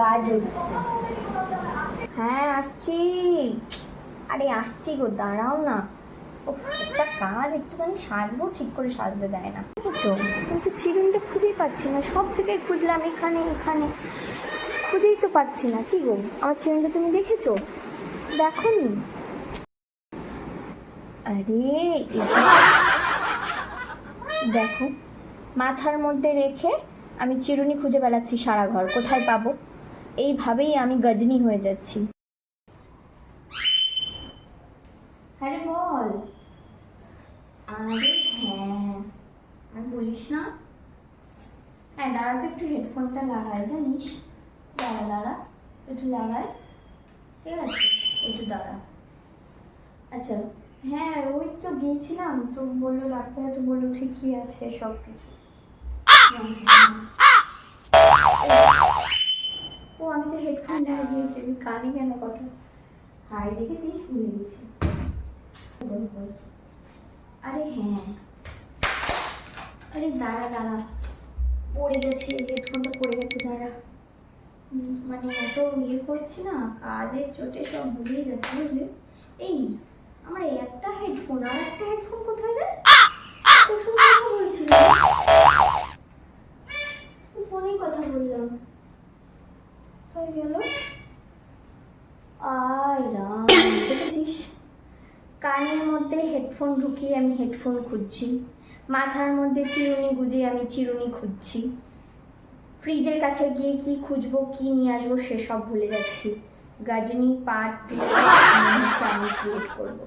কাজল হ্যাঁ আসছি। আরে, আসছি গো, দাঁড়াও না। একটা কাজ একটুখানি সাজবো, ঠিক করে সাজতে দেয় না। বুঝছ? কিন্তু চিরুনিটা খুঁজেই পাচ্ছি না। সব জায়গায় খুঁজলাম, এখানে এখানে খুঁজেই তো পাচ্ছি না। কি গো? আমার চিরুনিটা তুমি দেখেছ? দেখো নি। আরে দেখো, মাথার মধ্যে রেখে আমি চিরুনি খুঁজে বেড়াচ্ছি সারা ঘর। কোথায় পাবো? এইভাবেই আমি গজনি হয়ে যাচ্ছি। আরে বল। আরে হ্যাঁ আর বলিস না। হ্যাঁ দাঁড়া তো একটু হেডফোনটা লাগায় জানিস? দাঁড়া দাঁড়া। একটু লাগাই ঠিক আছে একটু দাঁড়া। আচ্ছা হ্যাঁ ওই তো গিয়েছিলাম। তো বলল ডাক্তার তো বলল ঠিকই আছে সব কিছু লাগিয়েছি কানে কেন কথা? হাই দেখেছিস? ভুলে গেছি। আরে হ্যাঁ। আরে দাঁড়া দাঁড়া। পড়ে গেছে হেডফোনটা পড়ে গেছে, দাঁড়া। মানে এত ইয়ে করছি না, কাজের চোটে সব ভুলেই যাচ্ছে, বুঝলি? এই, আমার একটা হেডফোন আর একটা হেডফোন কোথায় রে? কথা বলছিলাম। ফোনেই কথা বললাম। কোথায় গেল। আয় রাম দেখেছিস কানের মধ্যে হেডফোন ঢুকিয়ে আমি হেডফোন খুঁজছি। মাথার মধ্যে চিরুনি গুজে আমি চিরুনি খুঁজছি। ফ্রিজের কাছে গিয়ে কি খুঁজবো, কি নিয়ে আসব, সেসব ভুলে যাচ্ছি। গাজনি পার্ট টু হচ্ছে আমি ক্রিয়েট করব।